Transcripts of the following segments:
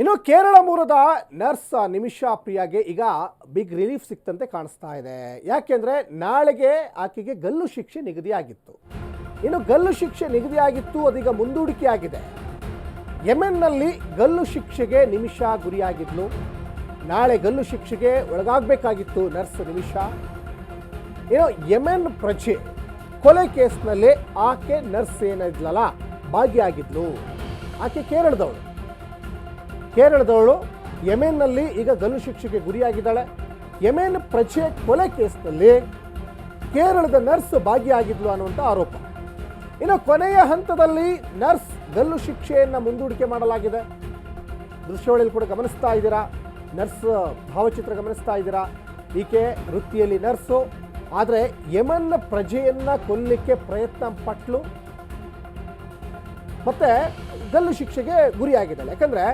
ಇನ್ನು ಕೇರಳ ಮೂಲದ ನರ್ಸ್ ನಿಮಿಷಾ ಪ್ರಿಯಾಗೆ ಈಗ ಬಿಗ್ ರಿಲೀಫ್ ಸಿಕ್ತಂತೆ ಕಾಣಿಸ್ತಾ ಇದೆ. ಯಾಕೆಂದ್ರೆ ನಾಳೆಗೆ ಆಕೆಗೆ ಗಲ್ಲು ಶಿಕ್ಷೆ ನಿಗದಿಯಾಗಿತ್ತು. ಇನ್ನು ಗಲ್ಲು ಶಿಕ್ಷೆ ನಿಗದಿಯಾಗಿತ್ತು ಅದೀಗ ಮುಂದೂಡಿಕೆಯಾಗಿದೆ. ಯೆಮೆನ್ನಲ್ಲಿ ಗಲ್ಲು ಶಿಕ್ಷೆಗೆ ನಿಮಿಷಾ ಗುರಿಯಾಗಿದ್ಲು. ನಾಳೆ ಗಲ್ಲು ಶಿಕ್ಷೆಗೆ ಒಳಗಾಗಬೇಕಾಗಿತ್ತು ನರ್ಸ್ ನಿಮಿಷಾ. ಇನ್ನು ಯೆಮೆನ್ ಪ್ರಜೆ ಕೊಲೆ ಕೇಸ್ನಲ್ಲಿ ಆಕೆ ನರ್ಸ್ ಏನಿದ್ಲಲ್ಲ, ಭಾಗಿಯಾಗಿದ್ಲು. ಆಕೆ ಕೇರಳದವಳು. ಕೇರಳದವಳು ಯೆಮೆನ್ನಲ್ಲಿ ಈಗ ಗಲ್ಲು ಶಿಕ್ಷೆಗೆ ಗುರಿಯಾಗಿದ್ದಾಳೆ. ಯೆಮೆನ್ ಪ್ರಜೆ ಕೊಲೆ ಕೇಸ್ನಲ್ಲಿ ಕೇರಳದ ನರ್ಸ್ ಭಾಗಿಯಾಗಿದ್ಲು ಅನ್ನುವಂಥ ಆರೋಪ. ಇನ್ನು ಕೊನೆಯ ಹಂತದಲ್ಲಿ ನರ್ಸ್ ಗಲ್ಲು ಶಿಕ್ಷೆಯನ್ನು ಮುಂದೂಡಿಕೆ ಮಾಡಲಾಗಿದೆ. ದೃಶ್ಯಾವಳಿಯಲ್ಲಿ ಕೂಡ ಗಮನಿಸ್ತಾ ಇದ್ದೀರಾ? ನರ್ಸ್ ಭಾವಚಿತ್ರ ಗಮನಿಸ್ತಾ ಇದ್ದೀರಾ? ಈಕೆ ವೃತ್ತಿಯಲ್ಲಿ ನರ್ಸು. ಆದರೆ ಯಮನ್ ಪ್ರಜೆಯನ್ನು ಕೊಲ್ಲಿಕ್ಕೆ ಪ್ರಯತ್ನ ಪಟ್ಲು. ಮತ್ತು ಗಲ್ಲು ಶಿಕ್ಷೆಗೆ ಗುರಿಯಾಗಿದ್ದಾಳೆ. ಯಾಕಂದ್ರೆ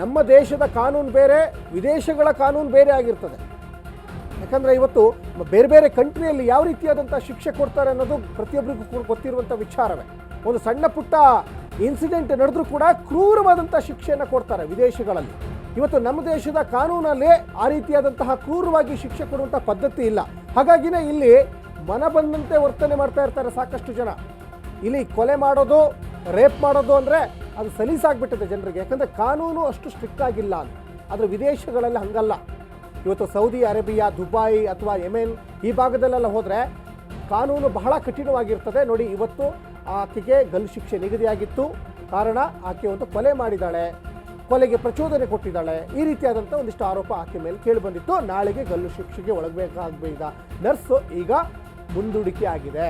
ನಮ್ಮ ದೇಶದ ಕಾನೂನು ಬೇರೆ, ವಿದೇಶಗಳ ಕಾನೂನು ಬೇರೆ ಆಗಿರ್ತದೆ. ಯಾಕಂದರೆ ಇವತ್ತು ಬೇರೆ ಬೇರೆ ಕಂಟ್ರಿಯಲ್ಲಿ ಯಾವ ರೀತಿಯಾದಂಥ ಶಿಕ್ಷೆ ಕೊಡ್ತಾರೆ ಅನ್ನೋದು ಪ್ರತಿಯೊಬ್ಬರಿಗೂ ಕೂಡ ಗೊತ್ತಿರುವಂಥ ವಿಚಾರವೇ. ಒಂದು ಸಣ್ಣ ಪುಟ್ಟ ಇನ್ಸಿಡೆಂಟ್ ನಡೆದ್ರೂ ಕೂಡ ಕ್ರೂರವಾದಂಥ ಶಿಕ್ಷೆಯನ್ನು ಕೊಡ್ತಾರೆ ವಿದೇಶಗಳಲ್ಲಿ. ಇವತ್ತು ನಮ್ಮ ದೇಶದ ಕಾನೂನಲ್ಲಿ ಆ ರೀತಿಯಾದಂತಹ ಕ್ರೂರವಾಗಿ ಶಿಕ್ಷೆ ಕೊಡುವಂಥ ಪದ್ಧತಿ ಇಲ್ಲ. ಹಾಗಾಗಿನೇ ಇಲ್ಲಿ ಮನ ಬಂದಂತೆ ವರ್ತನೆ ಮಾಡ್ತಾ ಇರ್ತಾರೆ ಸಾಕಷ್ಟು ಜನ. ಇಲ್ಲಿ ಕೊಲೆ ಮಾಡೋದು, ರೇಪ್ ಮಾಡೋದು ಅಂದರೆ ಅದು ಸಲೀಸಾಗ್ಬಿಟ್ಟಿದೆ ಜನರಿಗೆ. ಯಾಕಂದರೆ ಕಾನೂನು ಅಷ್ಟು ಸ್ಟ್ರಿಕ್ಟ್ ಆಗಿಲ್ಲ ಅಂತ ಆದರೆ ವಿದೇಶಗಳಲ್ಲಿ ಹಂಗಲ್ಲ. ಇವತ್ತು ಸೌದಿ ಅರೇಬಿಯಾ ದುಬೈ ಅಥವಾ ಯಮೆನ್ ಈ ಭಾಗದಲ್ಲೆಲ್ಲ ಹೋದರೆ ಕಾನೂನು ಬಹಳ ಕಠಿಣವಾಗಿರ್ತದೆ. ನೋಡಿ, ಇವತ್ತು ಆಕೆಗೆ ಗಲ್ಲು ಶಿಕ್ಷೆ ನಿಗದಿಯಾಗಿತ್ತು. ಕಾರಣ ಆಕೆ ಒಂದು ಕೊಲೆ ಮಾಡಿದ್ದಾಳೆ ಕೊಲೆಗೆ ಪ್ರಚೋದನೆ ಕೊಟ್ಟಿದ್ದಾಳೆ. ಈ ರೀತಿಯಾದಂಥ ಒಂದಿಷ್ಟು ಆರೋಪ ಆಕೆ ಮೇಲೆ ಕೇಳಿಬಂದಿತ್ತು ನಾಳೆಗೆ ಗಲ್ಲು ಶಿಕ್ಷೆಗೆ ಒಳಗಬೇಕಾಗಬೇಕಿದ್ದ ನರ್ಸು ಈಗ ಮುಂದೂಡಿಕೆ ಆಗಿದೆ.